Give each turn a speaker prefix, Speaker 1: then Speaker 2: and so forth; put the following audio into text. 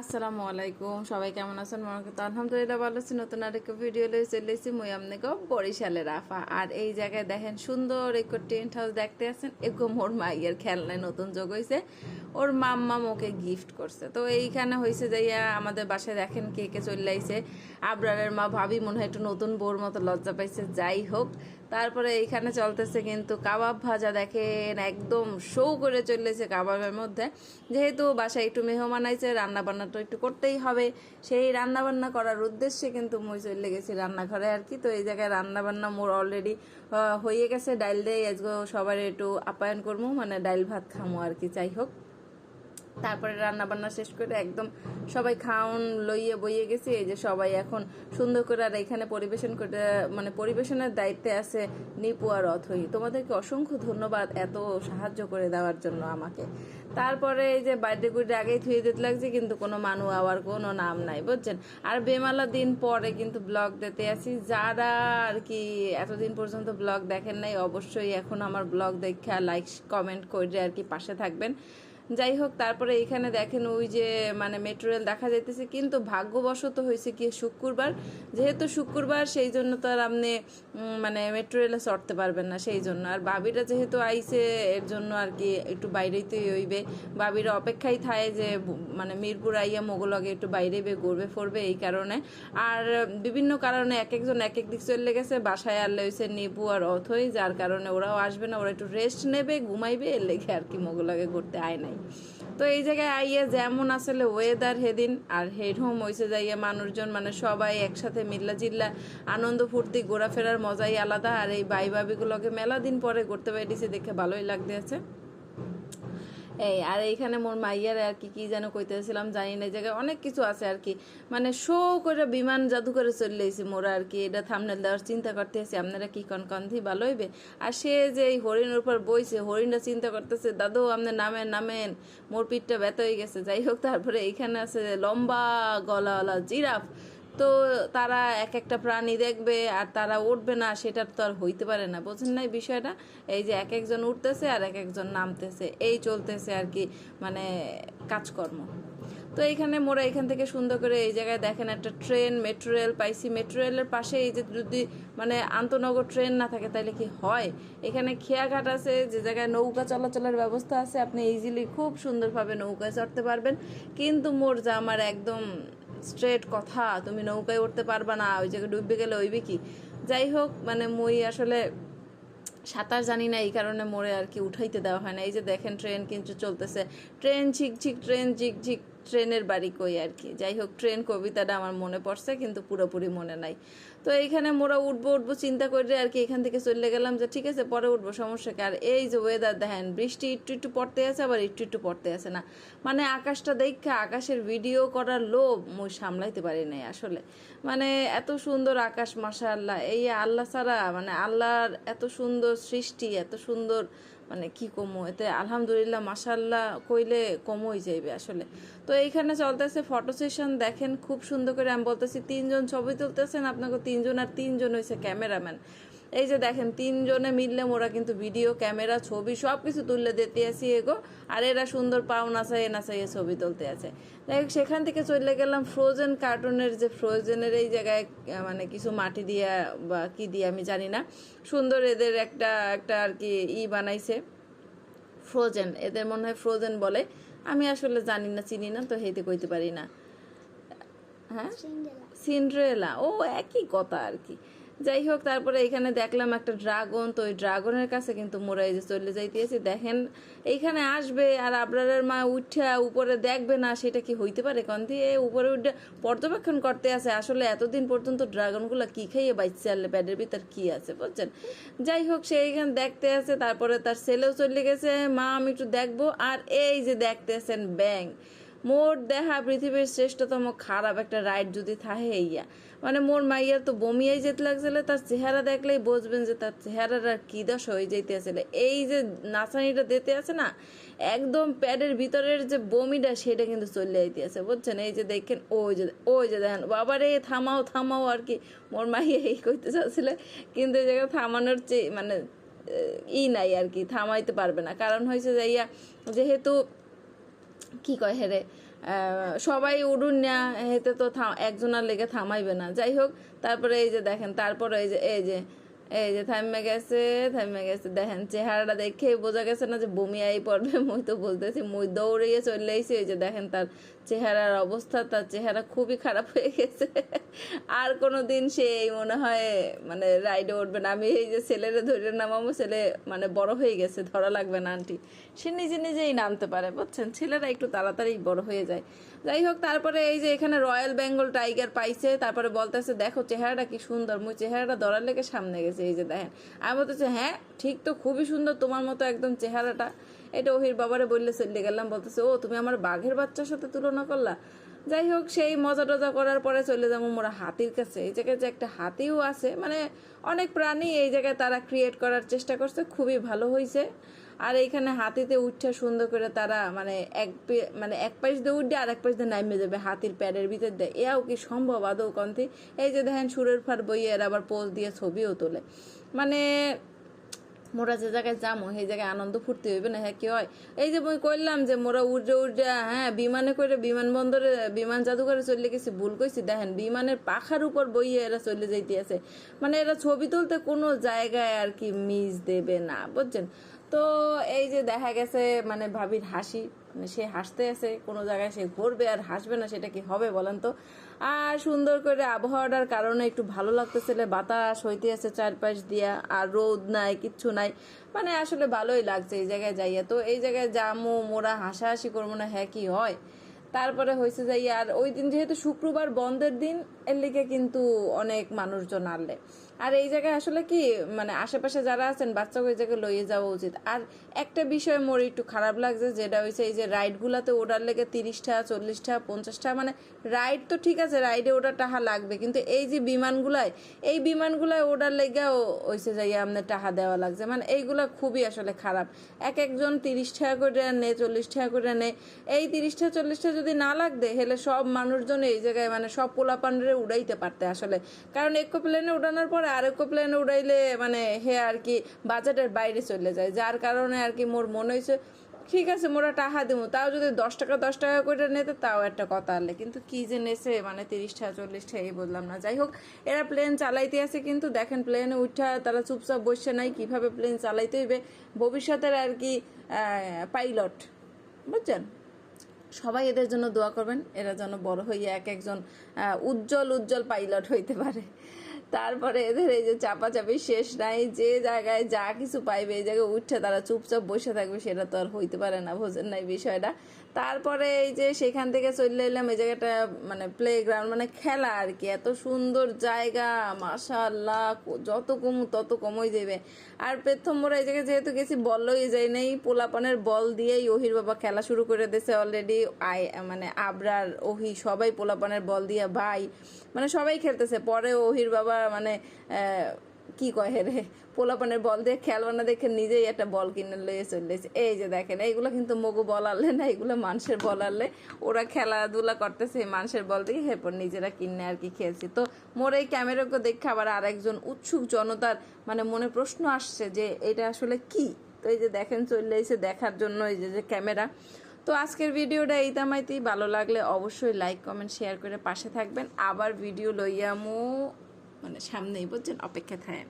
Speaker 1: আসসালামু আলাইকুম। সবাই কেমন আছেন? মনে আলহামদুলিল্লাহ ভালো আছি। নতুন আরেকটা ভিডিও লয়ে চলে এসেছি মুই আপনাকে বরিশালের আফা আর এই জায়গায় দেখেন সুন্দর এক টেন্ট হাউস দেখতে আছেন। এগো মোর মাইয়ের খেলনায় নতুন যোগ হয়েছে ওর মাম্মা ওকে গিফট করছে। তো এইখানে হয়েছে যাইয়া আমাদের বাসায় দেখেন কে কে চলে আইছে। আবরারের মা ভাবি মনে হয় একটু নতুন বউর মতো লজ্জা পাইছে। যাই হোক তারপরে এইখানে চলতেছে কিন্তু কাবাব ভাজা দেখেন, একদম শো করে চলেছে কাবাবের মধ্যে। যেহেতু বাসায় একটু মেহমান আইছে রান্না বান্না তো একটু করতেই হবে। সেই রান্না বান্না করার উদ্দেশ্যে কিন্তু মই চলে গেছি রান্নাঘরে আর কি। তো এই জায়গায় রান্না বান্না মোর অলরেডি হয়ে গেছে। ডাইল দিয়ে আজকে সবার একটু আপ্যায়ন করব মানে ডাইল ভাত খামো আর কি, যাই হোক। তারপরে রান্না বান্না শেষ করে একদম সবাই খাওন লইয়ে বইয়ে গেছি, এই যে সবাই এখন সুন্দর করে আর এখানে পরিবেশন করে মানে পরিবেশনের দায়িত্বে আছে নিপু আর অথই। তোমাদেরকে অসংখ্য ধন্যবাদ এত সাহায্য করে দেওয়ার জন্য আমাকে। তারপরে এই যে বার্থডে গুড়ি আগেই থুয়ে দিতে লাগছে, কিন্তু কোনো মানু আওয়ার কোনো নাম নাই, বুঝছেন? আর বেমালা দিন পরে কিন্তু ব্লগ দিতে আসি। যারা আর কি এতদিন পর্যন্ত ব্লগ দেখেন নাই, অবশ্যই এখন আমার ব্লগ দেখা লাইক কমেন্ট করে আর কি পাশে থাকবেন। যাই হোক, তারপরে এখানে দেখেন ওই যে মানে মেট্রো রেল দেখা যাইতেছে, কিন্তু ভাগ্যবশত হয়েছে কি শুক্রবার। যেহেতু শুক্রবার, সেই জন্য তো আর আপনি মানে মেট্রো রেলে চড়তে পারবেন না সেই জন্য। আর বাবিরা যেহেতু আইছে, এর জন্য আর কি একটু বাইরেইতেই হইবে। বাবিরা অপেক্ষাই থায় যে মানে মিরপুর আইয়া মোগলগে একটু বাইরে বে ঘুরবে ফরবে এই কারণে। আর বিভিন্ন কারণে এক একজন এক এক দিক চলে গেছে, বাসায় আর লইছে নিপু আর অথই, যার কারণে ওরাও আসবে না। ওরা একটু রেস্ট নেবে, ঘুমাইবে, এর লেগে আর কি মোগলগে ঘুরতে আয় নাই। তো এই জায়গায় আইয়া যেমন আসলে ওয়েদার হেদিন আর হেড হোম হয়েছে যাইয়া মানুষজন মানে সবাই একসাথে মিল্লা জিল্লা আনন্দ ফুর্তি, ঘোরাফেরার মজাই আলাদা। আর এই বাই বাবিগুলোকে মেলা দিন পরে ঘুরতে পারিছি দেখে ভালোই লাগতে আছে এই, আর এইখানে মোর মাইয়ার আর কি কি যেন কইতেছিলাম জানি না জায়গায় অনেক কিছু আছে আর কি। মানে শো করে বিমান জাদু করে চলে এসেছি মোরা আর কি, এটা থামনেল দেওয়ার চিন্তা করতে আপনারা কি কন কন্ধি ভালো হইবে? আর সে যে এই হরিণের উপর বইছে, হরিণটা চিন্তা করতেছে, দাদু, আপনি নামেন নামেন, মোর পিঠটা ব্যথা হয়ে গেছে। যাই হোক, তারপরে এইখানে আছে লম্বা গলাওয়ালা জিরাফ। তো তারা এক একটা প্রাণী দেখবে আর তারা উঠবে না সেটা তো আর হইতে পারে না, বোঝেন নাই বিষয়টা? এই যে এক একজন উঠতেছে আর এক একজন নামতেছে, এই চলতেছে আর কি মানে কাজকর্ম। তো এইখানে মোরা এখান থেকে সুন্দর করে এই জায়গায় দেখেন একটা ট্রেন, মেট্রো রেল পাইছি। মেট্রো রেলের পাশে এই যে যদি মানে আন্তনগর ট্রেন না থাকে তাহলে কি হয়? এখানে খেয়াঘাট আছে, যে জায়গায় নৌকা চলাচলের ব্যবস্থা আছে, আপনি ইজিলি খুব সুন্দরভাবে নৌকায় চড়তে পারবেন। কিন্তু মোর যা আমার একদম স্ট্রেট কথা, তুমি নৌকায় উঠতে পারবা না, ওই জায়গায় ডুববে গেলে ওইবে কি? যাই হোক মানে মই আসলে সাঁতার জানি না, এই কারণে মোড়ে আর কি উঠাইতে দেওয়া হয় না। এই যে দেখেন, ট্রেন কিন্তু চলতেছে। ট্রেন ঝিকঝিক ট্রেন ঝিকঝিক। ট্রেনের বাড়ি কই আর কি। যাই হোক ট্রেন কবিতাটা আমার মনে পড়ছে, কিন্তু পুরোপুরি মনে নাই। তো এইখানে মোরা উঠবো উঠবো, চিন্তা করে আর কি এখান থেকে চলে গেলাম যে, ঠিক আছে, পরে উঠবো, সমস্যা কি? আর এই যে ওয়েদার দেখেন, বৃষ্টি একটু একটু পড়তে আছে, আবার একটু একটু পড়তে আছে না। মানে আকাশটা দেখে, আকাশের ভিডিও করার লোভ মুই সামলাইতে পারি নাই আসলে। মানে এত সুন্দর আকাশ মাসা আল্লাহ এই আল্লাহ ছাড়া মানে আল্লাহর এত সুন্দর সৃষ্টি, এত সুন্দর মানে কি কমো, এতে আলহামদুলিল্লাহ মাসাল্লাহ কইলে কমই যাইবে আসলে। তো এইখানে চলতেছে ফটো সেশন দেখেন খুব সুন্দর করে, আমি বলতেছি তিনজন ছবি তুলতেছেন, আপনাকে তিনজন আর তিনজন হয়েছে ক্যামেরাম্যান এই যে দেখেন তিনজনে মিললে ওরা কিন্তু ভিডিও ক্যামেরা ছবি সব কিছু তুললে দিতে আসি এগো। আর এরা সুন্দর পাও নাচাই নাচাইয়ে ছবি তুলতে আছে হোক সেখান থেকে চলে গেলাম ফ্রোজেন কার্টুনের যে ফ্রোজেনের এই জায়গায় মানে কিছু মাটি দিয়া বা কি দিয়ে আমি জানি না। সুন্দর এদের একটা একটা আর কি ই বানাইছে। ফ্রোজেন এদের মনে হয় ফ্রোজেন বলে। আমি আসলে জানি না চিনি না তো হেইতে কইতে পারি না। হ্যাঁ? সিন্ড্রেলা ও একই কথা আর কি। যাই হোক, তারপরে এখানে দেখলাম একটা ড্রাগন। তো ওই ড্রাগনের কাছে কিন্তু মোরা এই যে চলে যাইতেছি, দেখেন, এইখানে আসবে আর আপনাদের মা উঠা উপরে দেখবে না, সেটা কি হইতে পারে? কন দিয়ে উপরে উঠে পর্যবেক্ষণ করতে আছে, আসলে এতদিন পর্যন্ত ড্রাগনগুলো কি খাইয়ে বাইচ্ছে আনলে প্যাডের ভিতর কি আছে, বুঝছেন? যাই হোক, সে এইখানে দেখতে আছে, তারপরে তার ছেলেও চলে গেছে, মা, আমি একটু দেখব। আর এই যে দেখতে আছেন ব্যাং মোর দেখা পৃথিবীর শ্রেষ্ঠতম খারাপ একটা রাইড যদি থাহে ইয়া। মানে মোর মাইয়ার তো বমিয়াই যেতে লাগছিল, তার চেহারা দেখলেই বুঝবেন যে তার চেহারার আর কি দশ হয়ে যাইতে আসলে এই যে নাচানিটা দিতে আছে না, একদম প্যাডের ভিতরের যে বমিটা, সেটা কিন্তু চলে যাইতে আছে বুঝছেন? এই যে দেখেন, ওই যে ওই যে দেখেন, বাবার বাবারে থামাও থামাও আর কি। মোর মাইয়া এই করতে চাচ্ছিলে, কিন্তু এই জায়গায় থামানোর চেয়ে মানে ই নাই আর কি, থামাইতে পারবে না। কারণ হয়েছে যে ইয়া, যেহেতু কি কয় হেরে সবাই উড়ুন না, হেতে তো একজনের লেগে থামাইবে না। যাই হোক, তারপরে এই যে দেখেন, তারপর এই যে এই যে এই যে থামে গেছে থামে গেছে। দেখেন, চেহারাটা দেখে বোঝা গেছে না যে বমি আই পড়বে, মই তো বলতেছি, মই দৌড়িয়ে চলে এসে এই যে দেখেন তার চেহারার অবস্থা, তার চেহারা খুবই খারাপ হয়ে গেছে। আর কোনো দিন সে মনে হয় মানে রাইডে উঠবে না। আমি এই যে ছেলেরে ধরে নামাবো, ছেলে মানে বড় হয়ে গেছে, ধরা লাগবে না আন্টি। সে নিজে নিজেই নামতে পারে, বুঝছেন? ছেলেরা একটু তাড়াতাড়ি বড় হয়ে যায়। যাই হোক, তারপরে এই যে এখানে রয়্যাল বেঙ্গল টাইগার পাইছে, তারপরে বলতেছে, দেখো, চেহারাটা কি সুন্দর। মুই চেহারাটা ধরার লেগে সামনে গেছে, এই যে দেখেন। আমি বলতেছে হ্যাঁ ঠিক তো, খুবই সুন্দর তোমার মতো একদম চেহারাটা। এটা ওহির বাবারে বললে চলে গেলাম, বলতেছে, ও, তুমি আমার বাঘের বাচ্চার সাথে তুলনা করলা? যাই হোক, সেই মজা টজা করার পরে চলে যাব মোরা হাতির কাছে। এই জায়গায় যে একটা হাতিও আছে মানে অনেক প্রাণী এই জায়গায় তারা ক্রিয়েট করার চেষ্টা করছে, খুবই ভালো হয়েছে আর এইখানে হাতিতে উঠছে সুন্দর করে তারা মানে এক মানে এক পাশ দিয়ে উঠবে আর এক পাশ দিয়ে নামিয়ে যাবে হাতির প্যাডের ভিতর দিয়ে। এও কি সম্ভব আদৌ, কন্তি? এই যে দেখেন, সুরের ফার বইয়ে আবার পোজ দিয়ে ছবিও তোলে। মানে মোরা যে জায়গায় যাব সেই জায়গায় আনন্দ ফুর্তি হইবে না হ্যাঁ কি হয়? এই যে মই কইলাম যে মোরা উড়ে উড়ে হ্যাঁ বিমানে করে বিমানবন্দরে, বিমান জাদুঘরে চলে গেছি, ভুল কইছি, দেখেন, বিমানের পাখার উপর বইয়ে এরা চলে যাইতে আছে। মানে এরা ছবি তুলতে কোনো জায়গায় আর কি মিস দেবে না, বুঝছেন? তো এই যে দেখা গেছে মানে ভাবির হাসি মানে সে হাসতে আছে, কোনো জায়গায় সে ঘুরবে আর হাসবে না, সেটা কি হবে বলেন তো? আর সুন্দর করে আবহাওয়াটার কারণে একটু ভালো লাগতেছিল বাতাস হইতে আছে চারপাশ দিয়া, আর রোদ নাই, কিচ্ছু নাই। মানে আসলে ভালোই লাগছে এই জায়গায় যাইয়া। তো এই জায়গায় জামু মোরা হাসাহাসি করব না হ্যাঁ কি হয়? তারপরে হয়েছে যাই আর ওই দিন যেহেতু শুক্রবার বন্ধের দিন, এর লিগে কিন্তু অনেক মানুষজন আনলে। আর এই জায়গায় আসলে কি মানে আশেপাশে যারা আছেন, বাচ্চাকে ওই জায়গায় লইয়ে যাওয়া উচিত। আর একটা বিষয় মোর একটু খারাপ লাগছে, যেটা হয়েছে এই যে রাইডগুলাতে ওটার লেগে তিরিশটা, চল্লিশটা, পঞ্চাশটা মানে রাইড তো ঠিক আছে, রাইডে ওটা টাহা লাগবে, কিন্তু এই যে বিমানগুলায়, এই বিমানগুলায় ওটার লেগেও হয়েছে যাই আপনার টাহা দেওয়া লাগছে। মানে এইগুলা খুবই আসলে খারাপ। এক একজন তিরিশ টাকা করে নে, চল্লিশ টাকা করে নে, এই তিরিশটা চল্লিশটা যদি না লাগবে হেলে সব মানুষজন এই জায়গায় মানে সব পোলাপানরে উড়াইতে পারতে আসলে। কারণ একো প্লেনে উড়ানোর পরে আরেকো প্লেনে উড়াইলে মানে হে আর কি বাজেটের বাইরে চলে যায়। যার কারণে আর কি মোর মনে হয়েছে ঠিক আছে, মোরা টাকা দেবো তাও যদি দশ টাকা দশ টাকা করে নিতে, তাও একটা কথা আনলে। কিন্তু কি যে নেছে মানে তিরিশ টাকা, চল্লিশ টাকা, এই বললাম না। যাই হোক, এরা প্লেন চালাইতে আছে কিন্তু দেখেন প্লেনে উঠা তারা চুপচাপ বসে নাই, কীভাবে প্লেন চালাইতে হইবে? ভবিষ্যতের আর কি পাইলট বুঝছেন? সবাই এদের জন্য দোয়া করবেন, এরা যেন বড় হইয়া এক একজন উজ্জ্বল উজ্জ্বল পাইলট হইতে পারে। তারপরে এদের এই যে চাপাচাপি শেষ নাই, যে জায়গায় যা কিছু পাইবে, এই জায়গায় উঠছে তারা চুপচাপ বসে থাকবে, সেটা তো আর হইতে পারে না ভোজন নাই বিষয়টা। তারপরে এই যে সেখান থেকে চলে এলাম, এই জায়গাটা মানে প্লে গ্রাউন্ড মানে খেলা আর কি। এত সুন্দর জায়গা মাশাল্লাহ যত কম, তত কমই যাবে আর প্রথম মোরা এই জায়গায় যেহেতু গেছি বল লই যাই নাই, পোলাপানের বল দিয়েই ওহির বাবা খেলা শুরু করে দিয়েছে অলরেডি আই মানে আবরার, ওহি সবাই পোলাপানের বল দিয়ে ভাই মানে সবাই খেলতেছে। পরে ওহির বাবা মানে কি কহে রে? পোলাপানের বল দিয়ে খেলবে না দেখে নিজেই একটা বল কিনে লইয়ে চলে এসেছে। এই যে দেখেন, এইগুলো কিন্তু মগু বল আনলে না এগুলো মানুষের বল আনলে ওরা খেলাধুলা করতেছে মানুষের বল দিয়ে এরপর নিজেরা কিনে আর কি খেলছি। তো মোর এই ক্যামেরাকে দেখে আবার আরেকজন উৎসুক জনতার মানে মনে প্রশ্ন আসছে যে এটা আসলে কি? তো এই যে দেখেন, চলে এসে দেখার জন্য এই যে যে ক্যামেরা। তো আজকের ভিডিওটা এই তামাইতেই। ভালো লাগলে অবশ্যই লাইক কমেন্ট শেয়ার করে পাশে থাকবেন। আবার ভিডিও লইয়ামো। মানে সামনেই বুঝছেন অপেক্ষা থাকেন।